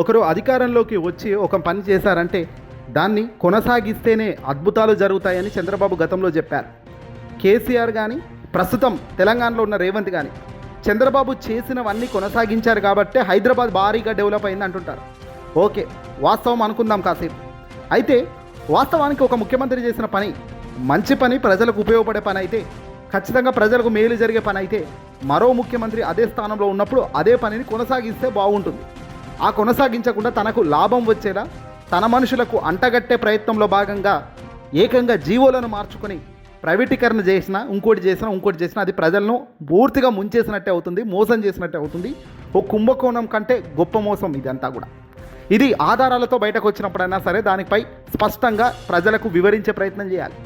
ఒకరు అధికారంలోకి వచ్చి ఒక పని చేశారంటే దాన్ని కొనసాగిస్తేనే అద్భుతాలు జరుగుతాయని చంద్రబాబు గతంలో చెప్పారు. కేసీఆర్ కానీ ప్రస్తుతం తెలంగాణలో ఉన్న రేవంత్ కానీ చంద్రబాబు చేసినవన్నీ కొనసాగించారు కాబట్టే హైదరాబాద్ భారీగా డెవలప్ అయింది అంటుంటారు. ఓకే వాస్తవం అనుకుందాం కాసేపు. అయితే వాస్తవానికి ఒక ముఖ్యమంత్రి చేసిన పని మంచి పని ప్రజలకు ఉపయోగపడే పని అయితే ఖచ్చితంగా ప్రజలకు మేలు జరిగే పని అయితే మరో ముఖ్యమంత్రి అదే స్థానంలో ఉన్నప్పుడు అదే పనిని కొనసాగిస్తే బాగుంటుంది. ఆ కొనసాగించకుండా తనకు లాభం వచ్చేలా తన మనుషులకు అంటగట్టే ప్రయత్నంలో భాగంగా ఏకంగా జీవోలను మార్చుకొని ప్రైవేటీకరణ చేసినా ఇంకోటి చేసినా ఇంకోటి చేసినా అది ప్రజలను పూర్తిగా ముంచేసినట్టే అవుతుంది మోసం చేసినట్టే అవుతుంది. ఓ కుంభకోణం కంటే గొప్ప మోసం ఇదంతా కూడా. ఇది ఆధారాలతో బయటకు వచ్చినప్పుడైనా సరే దానిపై స్పష్టంగా ప్రజలకు వివరించే ప్రయత్నం చేయాలి.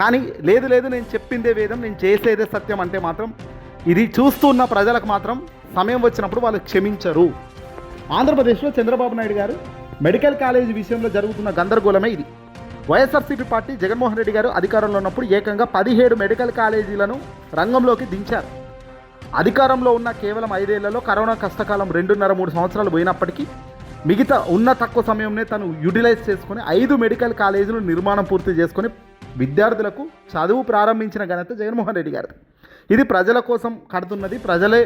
కానీ లేదు లేదు నేను చెప్పిందే వేదం నేను చేసేదే సత్యం అంటే మాత్రం ఇది చూస్తున్న ప్రజలకు మాత్రం సమయం వచ్చినప్పుడు వాళ్ళు క్షమించరు. ఆంధ్రప్రదేశ్లో చంద్రబాబు నాయుడు గారు మెడికల్ కాలేజీ విషయంలో జరుగుతున్న గందరగోళమే ఇది. వైఎస్ఆర్సీపీ పార్టీ జగన్మోహన్ రెడ్డి గారు అధికారంలో ఉన్నప్పుడు ఏకంగా పదిహేడు మెడికల్ కాలేజీలను రంగంలోకి దించారు. అధికారంలో ఉన్న కేవలం ఐదేళ్ళలో కరోనా కష్టకాలం రెండున్నర మూడు సంవత్సరాలు పోయినప్పటికీ మిగతా ఉన్న తక్కువ సమయంలో తను యూటిలైజ్ చేసుకుని ఐదు మెడికల్ కాలేజీలు నిర్మాణం పూర్తి చేసుకుని విద్యార్థులకు చదువు ప్రారంభించిన ఘనత జగన్మోహన్ రెడ్డి గారు ఇది ప్రజల కోసం కడుతున్నది. ప్రజలే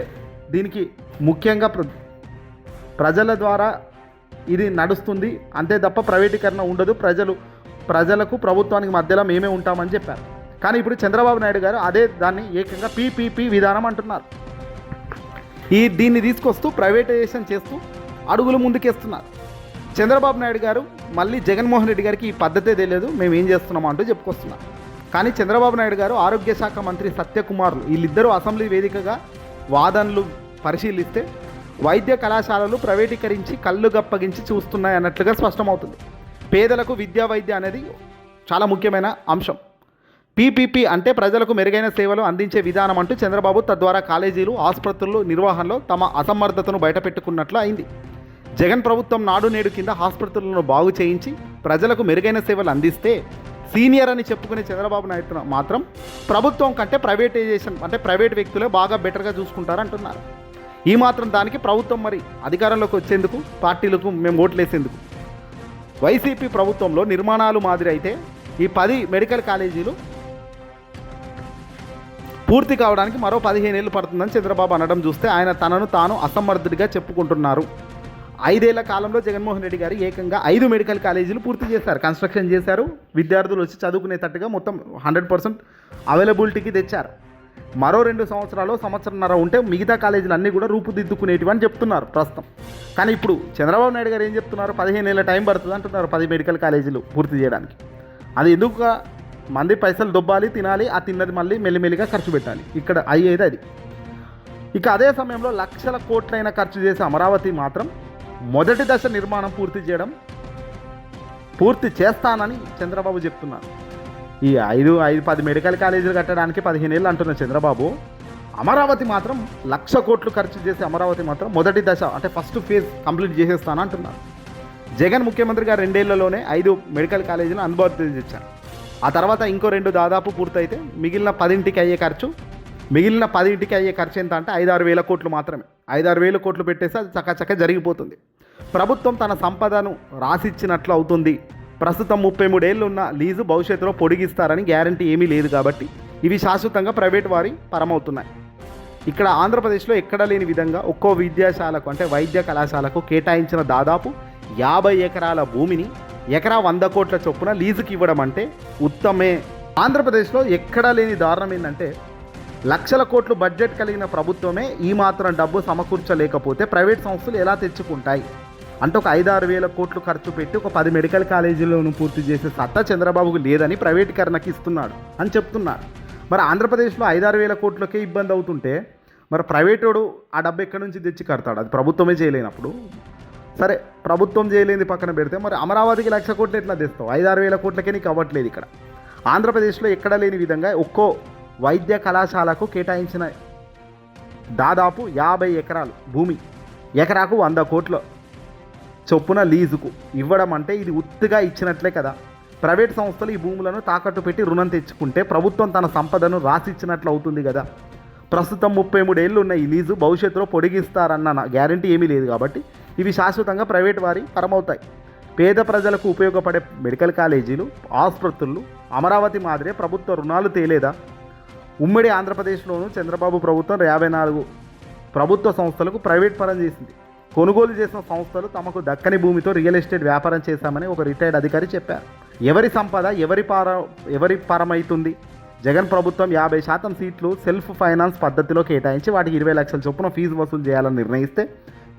దీనికి ముఖ్యంగా ప్రజల ద్వారా ఇది నడుస్తుంది. అంతే తప్ప ప్రైవేటీకరణ ఉండదు. ప్రజలు ప్రజలకు ప్రభుత్వానికి మధ్యలో మేమే ఉంటామని చెప్పారు. కానీ ఇప్పుడు చంద్రబాబు నాయుడు గారు అదే దాన్ని ఏకంగా పీపీపీ విధానం అంటున్నారు. ఈ దీన్ని తీసుకొస్తూ ప్రైవేటైజేషన్ చేస్తూ అడుగులు ముందుకేస్తున్నారు. చంద్రబాబు నాయుడు గారు మళ్ళీ జగన్మోహన్ రెడ్డి గారికి ఈ పద్ధతే తెలియదు. మేము ఏం చేస్తున్నాం అంటూ చెప్పుకొస్తున్నారు. కానీ చంద్రబాబు నాయుడు గారు ఆరోగ్య శాఖ మంత్రి సత్యకుమార్లు. వీళ్ళిద్దరూ అసెంబ్లీ వేదికగా వాదనలు పరిశీలిస్తే వైద్య కళాశాలలు ప్రైవేటీకరించి కళ్ళు గప్పగించి చూస్తున్నాయి అన్నట్లుగా స్పష్టమవుతుంది. పేదలకు విద్యా వైద్య అనేది చాలా ముఖ్యమైన అంశం. పీపీపీ అంటే ప్రజలకు మెరుగైన సేవలు అందించే విధానం అంటూ చంద్రబాబు తద్వారా కాలేజీలు ఆసుపత్రులు నిర్వహణలో తమ అసమర్థతను బయటపెట్టుకున్నట్లు అయింది. జగన్ ప్రభుత్వం నాడు నేడు కింద ఆసుపత్రులను బాగు చేయించి ప్రజలకు మెరుగైన సేవలు అందిస్తే సీనియర్ అని చెప్పుకునే చంద్రబాబు నాయుడు మాత్రం ప్రభుత్వం కంటే ప్రైవేటైజేషన్ అంటే ప్రైవేట్ వ్యక్తులే బాగా బెటర్గా చూసుకుంటారు అంటున్నారు ఈ మాత్రం దానికి ప్రభుత్వం మరి అధికారంలోకి వచ్చేందుకు పార్టీలకు మేము ఓట్లేసేందుకు. వైసీపీ ప్రభుత్వంలో నిర్మాణాలు మాదిరి అయితే ఈ పది మెడికల్ కాలేజీలు పూర్తి కావడానికి మరో పదిహేను ఏళ్ళు పడుతుందని చంద్రబాబు అనడం చూస్తే ఆయన తనను తాను అసమర్థుడిగా చెప్పుకుంటున్నారు. ఐదేళ్ళ కాలంలో జగన్మోహన్ రెడ్డి గారు ఏకంగా ఐదు మెడికల్ కాలేజీలు పూర్తి చేశారు. కన్స్ట్రక్షన్ చేశారు. విద్యార్థులు వచ్చి చదువుకునేటట్టుగా మొత్తం హండ్రెడ్ పర్సెంట్ అవైలబిలిటీకి తెచ్చారు. మరో రెండు సంవత్సరాలు సంవత్సరంన్నర ఉంటే మిగతా కాలేజీలు అన్నీ కూడా రూపుదిద్దుకునేటివి అని చెప్తున్నారు ప్రస్తుతం. కానీ ఇప్పుడు చంద్రబాబు నాయుడు గారు ఏం చెప్తున్నారు? పదిహేను ఏళ్ళ టైం పడుతుంది అంటున్నారు పది మెడికల్ కాలేజీలు పూర్తి చేయడానికి. అది ఎందుకు మంది పైసలు దొబ్బాలి తినాలి ఆ తిన్నది మళ్ళీ మెల్లిమెల్లిగా ఖర్చు పెట్టాలి. ఇక్కడ అయ్యేది అది. ఇక అదే సమయంలో లక్షల కోట్లైన ఖర్చు చేసే అమరావతి మాత్రం మొదటి దశ నిర్మాణం పూర్తి చేయడం పూర్తి చేస్తానని చంద్రబాబు చెప్తున్నారు. ఈ ఐదు ఐదు పది మెడికల్ కాలేజీలు కట్టడానికి పదిహేను ఏళ్ళు అంటున్న చంద్రబాబు. అమరావతి మాత్రం లక్ష కోట్లు ఖర్చు చేసి అమరావతి మాత్రం మొదటి దశ అంటే ఫస్ట్ ఫేజ్ కంప్లీట్ చేసేస్తాను అంటున్నారు. జగన్ ముఖ్యమంత్రి గారు రెండేళ్ళలోనే ఐదు మెడికల్ కాలేజీలు అందుబాటులో తెచ్చారు ఆ తర్వాత ఇంకో రెండు దాదాపు పూర్తయితే మిగిలిన పదింటికి అయ్యే ఖర్చు మిగిలిన పదింటికి అయ్యే ఖర్చు ఎంత అంటే ఐదారు వేల కోట్లు మాత్రమే. ఐదారు వేల కోట్లు పెట్టేస్తే అది చక్కచక్క జరిగిపోతుంది. ప్రభుత్వం తన సంపదను రాసిచ్చినట్లు అవుతుంది. ప్రస్తుతం ముప్పై మూడేళ్ళు ఉన్న లీజు భవిష్యత్తులో పొడిగిస్తారని గ్యారంటీ ఏమీ లేదు కాబట్టి ఇవి శాశ్వతంగా ప్రైవేట్ వారి పరమవుతున్నాయి. ఇక్కడ ఆంధ్రప్రదేశ్లో ఎక్కడ లేని విధంగా ఒక్కో విద్యాశాలకు అంటే వైద్య కళాశాలకు కేటాయించిన దాదాపు యాభై ఎకరాల భూమిని ఎకరా వంద కోట్ల చొప్పున లీజుకి ఇవ్వడం అంటే ఉత్తమే. ఆంధ్రప్రదేశ్లో ఎక్కడా లేని దారుణం ఏంటంటే లక్షల కోట్లు బడ్జెట్ కలిగిన ప్రభుత్వమే ఈ మాత్రం డబ్బు సమకూర్చలేకపోతే ప్రైవేట్ సంస్థలు ఎలా తెచ్చుకుంటాయి? అంటే ఒక ఐదారు వేల కోట్లు ఖర్చు పెట్టి ఒక పది మెడికల్ కాలేజీలను పూర్తి చేసే సత్తా చంద్రబాబుకు లేదని ప్రైవేటీకరణకి ఇస్తున్నాడు అని చెప్తున్నారు. మరి ఆంధ్రప్రదేశ్లో ఐదారు వేల కోట్లకే ఇబ్బంది అవుతుంటే మరి ప్రైవేటోడు ఆ డబ్బు ఎక్కడి నుంచి తెచ్చి కడతాడు? అది ప్రభుత్వమే చేయలేనప్పుడు. సరే ప్రభుత్వం చేయలేని పక్కన పెడితే మరి అమరావతికి లక్ష కోట్లు ఎట్లా తెస్తావు? ఐదారు వేల కోట్లకే నీకు అవ్వట్లేదు ఇక్కడ. ఆంధ్రప్రదేశ్లో ఎక్కడ లేని విధంగా ఒక్కో వైద్య కళాశాలకు కేటాయించిన దాదాపు యాభై ఎకరాలు భూమి. ఎకరాకు వంద కోట్లు చొప్పున లీజుకు ఇవ్వడం అంటే ఇది ఉత్తిగా ఇచ్చినట్లే కదా. ప్రైవేట్ సంస్థలు ఈ భూములను తాకట్టు పెట్టి రుణం తెచ్చుకుంటే ప్రభుత్వం తన సంపదను రాసిచ్చినట్లు అవుతుంది కదా. ప్రస్తుతం ముప్పై మూడేళ్ళు ఉన్న ఈ లీజు భవిష్యత్తులో పొడిగిస్తారన్న గ్యారంటీ ఏమీ లేదు కాబట్టి ఇవి శాశ్వతంగా ప్రైవేట్ వారి పరమవుతాయి. పేద ప్రజలకు ఉపయోగపడే మెడికల్ కాలేజీలు ఆసుపత్రులు అమరావతి మాదిరే ప్రభుత్వ రుణాలు తేలేదా? ఉమ్మడి ఆంధ్రప్రదేశ్లోనూ చంద్రబాబు ప్రభుత్వం యాభై నాలుగు ప్రభుత్వ సంస్థలకు ప్రైవేట్ పరం చేసింది. కొనుగోలు చేసిన సంస్థలు తమకు దక్కని భూమితో రియల్ ఎస్టేట్ వ్యాపారం చేశామని ఒక రిటైర్డ్ అధికారి చెప్పారు. ఎవరి సంపద ఎవరి పార ఎవరి పరమైతుంది? జగన్ ప్రభుత్వం యాభై శాతం సీట్లు సెల్ఫ్ ఫైనాన్స్ పద్ధతిలో కేటాయించి వాటికి ఇరవై లక్షల చొప్పున ఫీజు వసూలు చేయాలని నిర్ణయిస్తే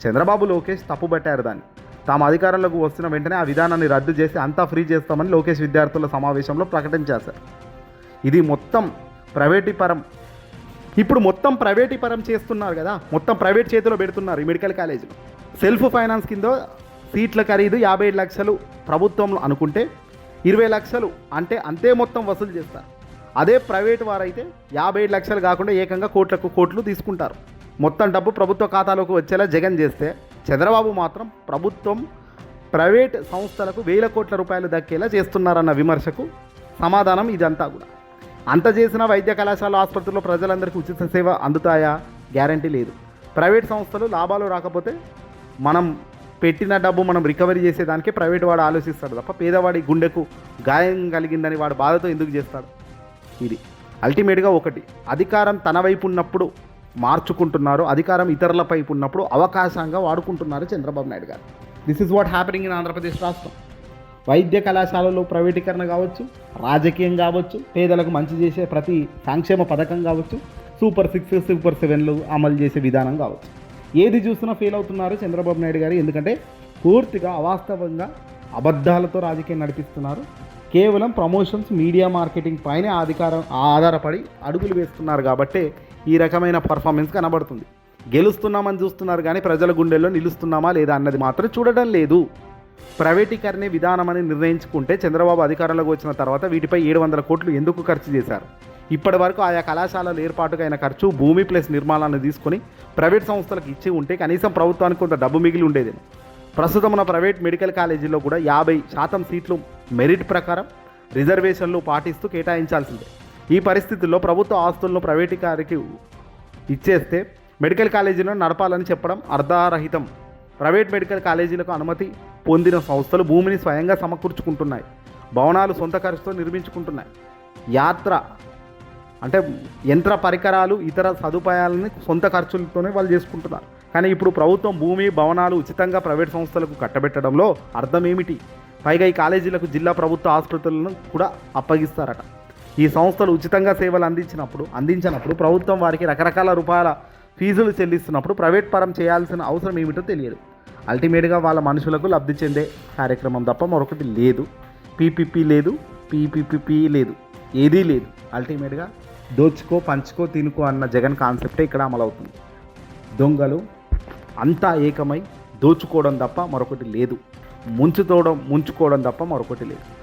చంద్రబాబు లోకేష్ తప్పుబట్టారు దాన్ని. తాము అధికారంలోకి వస్తున్న వెంటనే ఆ విధానాన్ని రద్దు చేసి అంతా ఫ్రీ చేస్తామని లోకేష్ విద్యార్థుల సమావేశంలో ప్రకటించారు ఇది మొత్తం ప్రైవేటీపరం ఇప్పుడు మొత్తం ప్రైవేటీపరం చేస్తున్నారు కదా మొత్తం ప్రైవేట్ చేతిలో పెడుతున్నారు ఈ మెడికల్ కాలేజీలు. సెల్ఫ్ ఫైనాన్స్ కింద సీట్ల ఖరీదు యాభై ఏడు లక్షలు ప్రభుత్వంలో అనుకుంటే ఇరవై లక్షలు అంటే అంతే మొత్తం వసూలు చేస్తారు. అదే ప్రైవేట్ వారైతే యాభై ఏడు లక్షలు కాకుండా ఏకంగా కోట్లకు కోట్లు తీసుకుంటారు. మొత్తం డబ్బు ప్రభుత్వ ఖాతాలోకి వచ్చేలా జగన్ చేస్తే చంద్రబాబు మాత్రం ప్రభుత్వం ప్రైవేట్ సంస్థలకు వేల కోట్ల రూపాయలు దక్కేలా చేస్తున్నారన్న విమర్శకు సమాధానం ఇదంతా కూడా. అంత చేసిన వైద్య కళాశాల ఆసుపత్రుల్లో ప్రజలందరికీ ఉచిత సేవ అందుతాయా? గ్యారంటీ లేదు. ప్రైవేట్ సంస్థలు లాభాలు రాకపోతే మనం పెట్టిన డబ్బు మనం రికవరీ చేసేదానికి ప్రైవేట్ వాడు ఆలోచిస్తాడు తప్ప పేదవాడి గుండెకు గాయం కలిగిందని వాడు బాధతో ఎందుకు చేస్తాడు? ఇది అల్టిమేట్గా ఒకటి. అధికారం తన వైపు ఉన్నప్పుడు మార్చుకుంటున్నారు అధికారం ఇతరులపై ఉన్నప్పుడు అవకాశంగా వాడుకుంటున్నారు చంద్రబాబు నాయుడు గారు. This is what happening in Andhra Pradesh రాష్ట్రం. వైద్య కళాశాలలో ప్రైవేటీకరణ కావచ్చు రాజకీయం కావచ్చు పేదలకు మంచి చేసే ప్రతి సంక్షేమ పథకం కావచ్చు సూపర్ సిక్స్ సూపర్ సెవెన్లు అమలు చేసే విధానం కావచ్చు. ఏది చూసినా ఫెయిల్ అవుతున్నారు చంద్రబాబు నాయుడు గారు ఎందుకంటే పూర్తిగా అవాస్తవంగా అబద్ధాలతో రాజకీయం నడిపిస్తున్నారు. కేవలం ప్రమోషన్స్ మీడియా మార్కెటింగ్ పైనే అధికారం ఆధారపడి అడుగులు వేస్తున్నారు కాబట్టే ఈ రకమైన పర్ఫార్మెన్స్ కనబడుతుంది. గెలుస్తున్నామని చూస్తున్నారు కానీ ప్రజల గుండెల్లో నిలుస్తున్నామా లేదా అన్నది మాత్రం చూడడం లేదు. ప్రైవేటీకరణే విధానమని నిర్ణయించుకుంటే చంద్రబాబు అధికారంలోకి వచ్చిన తర్వాత వీటిపై ఏడు వందల కోట్లు ఎందుకు ఖర్చు చేశారు? ఇప్పటి వరకు ఆయా కళాశాలల ఏర్పాటుకైన ఖర్చు భూమి ప్లస్ నిర్మాణాన్ని తీసుకొని ప్రైవేట్ సంస్థలకు ఇచ్చి ఉంటే కనీసం ప్రభుత్వానికి కొంత డబ్బు మిగిలి ఉండేది. ప్రస్తుతం ఉన్న ప్రైవేట్ మెడికల్ కాలేజీల్లో కూడా యాభై శాతం సీట్లు మెరిట్ ప్రకారం రిజర్వేషన్లు పాటిస్తూ కేటాయించాల్సిందే. ఈ పరిస్థితుల్లో ప్రభుత్వ ఆస్తులను ప్రైవేటీకారికి ఇచ్చేస్తే మెడికల్ కాలేజీలను నడపాలని చెప్పడం అర్ధారహితం. ప్రైవేట్ మెడికల్ కాలేజీలకు అనుమతి పొందిన సంస్థలు భూమిని స్వయంగా సమకూర్చుకుంటున్నాయి. భవనాలు సొంత ఖర్చుతో నిర్మించుకుంటున్నాయి. యాత్ర అంటే యంత్ర పరికరాలు ఇతర సదుపాయాలని సొంత ఖర్చులతోనే వాళ్ళు చేసుకుంటున్నారు. కానీ ఇప్పుడు ప్రభుత్వం భూమి భవనాలు ఉచితంగా ప్రైవేట్ సంస్థలకు కట్టబెట్టడంలో అర్థం ఏమిటి పైగా ఈ కాలేజీలకు జిల్లా ప్రభుత్వ ఆసుపత్రులను కూడా అప్పగిస్తారట. ఈ సంస్థలు ఉచితంగా సేవలు అందించినప్పుడు అందించినప్పుడు ప్రభుత్వం వారికి రకరకాల రూపాయల ఫీజులు చెల్లిస్తున్నప్పుడు ప్రైవేట్ పరం చేయాల్సిన అవసరం ఏమిటో తెలియదు. అల్టిమేట్గా వాళ్ళ మనుషులకు లబ్ధి చెందే కార్యక్రమం తప్ప మరొకటి లేదు. పీపీపీ లేదు పీపీపీ లేదు ఏదీ లేదు. అల్టిమేట్గా దోచుకో పంచుకో తినుకో అన్న జగన్ కాన్సెప్టే ఇక్కడ అమలవుతుంది. దొంగలు అంతా ఏకమై దోచుకోవడం తప్ప మరొకటి లేదు. ముంచుతోవడం ముంచుకోవడం తప్ప మరొకటి లేదు.